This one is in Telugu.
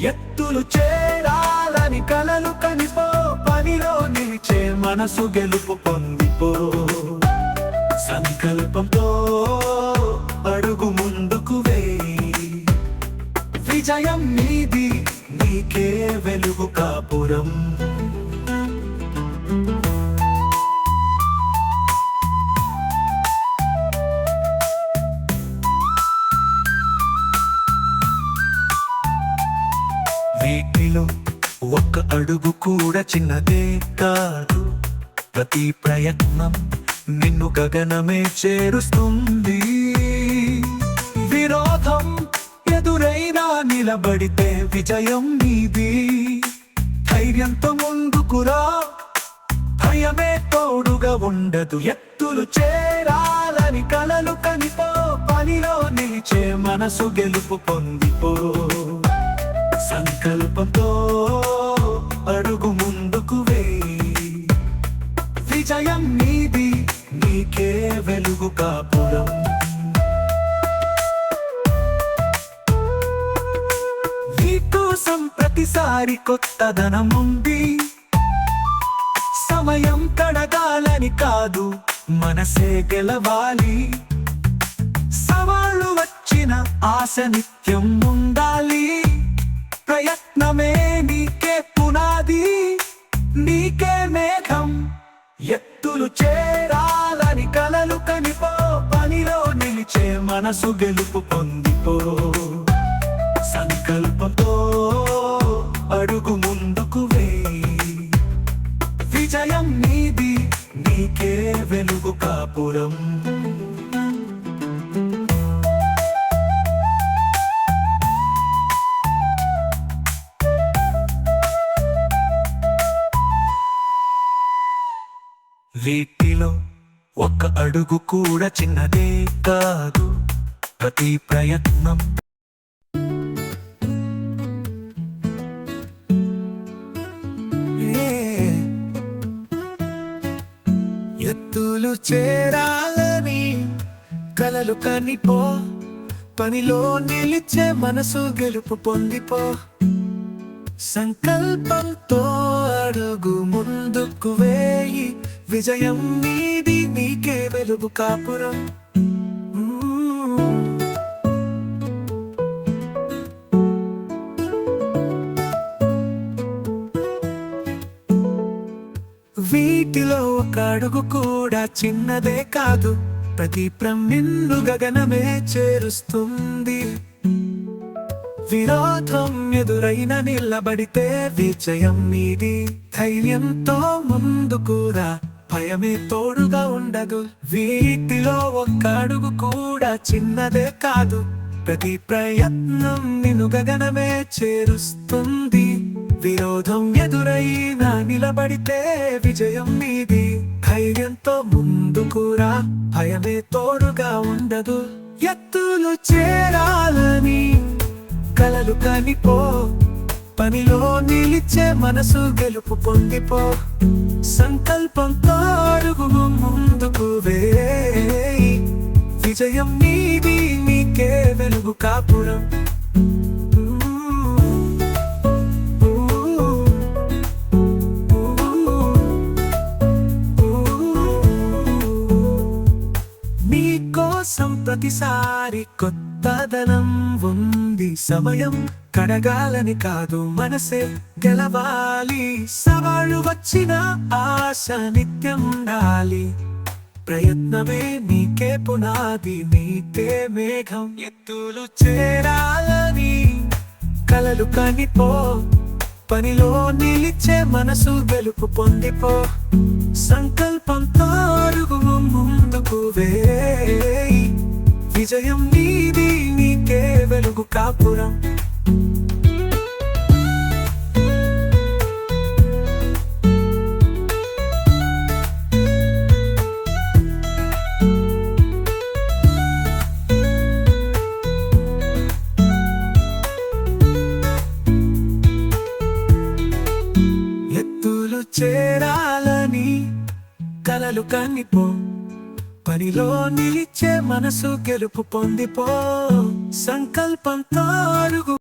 ఎత్తులు చేరాలని కలలు కనిపో పనిలో నిలిచే మనసు గెలుపు పొందిపో. సంకల్పంతో అడుగు ముందుకు వే విజయం నీది నీకే వెలుగు కాపురం. వీటిలో ఒక్క అడుగు కూడా చిన్నదే కాదు. ప్రతి ప్రయత్నం నిన్ను గగనమే చేరుస్తుంది. విరోధం ఎదురైనా నిలబడితే విజయం నీది. ధైర్యంతో ముందుకురా భయమే తోడుగా ఉండదు. ఎత్తులు చేరాలని కలలు కనిపో. పనిలో నిలిచే మనసు గెలుపు పొందిపో. సంకల్పంతో అడుగు ముందుకు వేయి విజయం నీది నీకే వెలుగు కాపురం నీకోసం ప్రతిసారి కొత్తదనం ఉంది. సమయం కడగాలని కాదు మనసే గెలవాలి. సవాళ్ళు వచ్చిన ఆశ నిత్యం ఉండాలి. నిలిచే మనసు గెలుపు పొందిపో. సంకల్పంతో అడుగు ముందుకు వేయి విజయం నీది నీకే వెలుగు కాపురం. వీటిలో ఒక్క అడుగు కూడా చిన్నదే కాదు. ప్రతి ప్రయత్నం. ఎత్తులు చేరాలని కలలు కనిపో. పనిలో నిలిచే మనసు గెలుపు పొందిపో. సంకల్పంతో అడుగు ముందుకు వేయి. విజయం నీది నీకే వెలుగు కాపురం. వీటిలో ఒక అడుగు కూడా చిన్నదే కాదు. ప్రతి ప్రమిన్ను గగనమే చేరుస్తుంది. విరోధం ఎదురైన నిలబడితే విజయం నీది. ధైర్యంతో ముందుకురా భయమే తోడుగా ఉండదు. వీటిలో ఒక్క అడుగు కూడా చిన్నదే కాదు. ప్రతి ప్రయత్నం నిన్ను గగనమే చేరుస్తుంది. విరోధం ఎదురైనా నిలబడితే విజయం మీది. ధైర్యంతో ముందుకురా భయమే తోడుగా ఉండదు. ఎత్తులు చేరాలని కలలు కనిపో పనిలో నిలిచే మనసు గెలుపు పొందిపో. సంకల్పంతో అడుగు ముందుకు వేయి విజయం నీది నీకే వెలుగు కాపురం. నీకోసం ప్రతిసారి కొత్తదనం ఉంది సమయం. కడగాలని కాదు మనసే గెలవాలి. సవాళ్ళు వచ్చిన ఆశ నిత్యం ఉండాలి. ప్రయత్నమే నీకే పునాది నీతే మేఘం. ఎత్తులు చేరాలని కలలు కనిపో. పనిలో నిలిచే మనసు వెలుపు పొందిపో. సంకల్పంతో అడుగు ముందుకు వేయి విజయం నీది నీకే వెలుగు కాపురం. చేరాలని కలలు కనిపో పనిలో నిలిచే మనసు గెలుపు పొందిపో. సంకల్పంతో అడుగు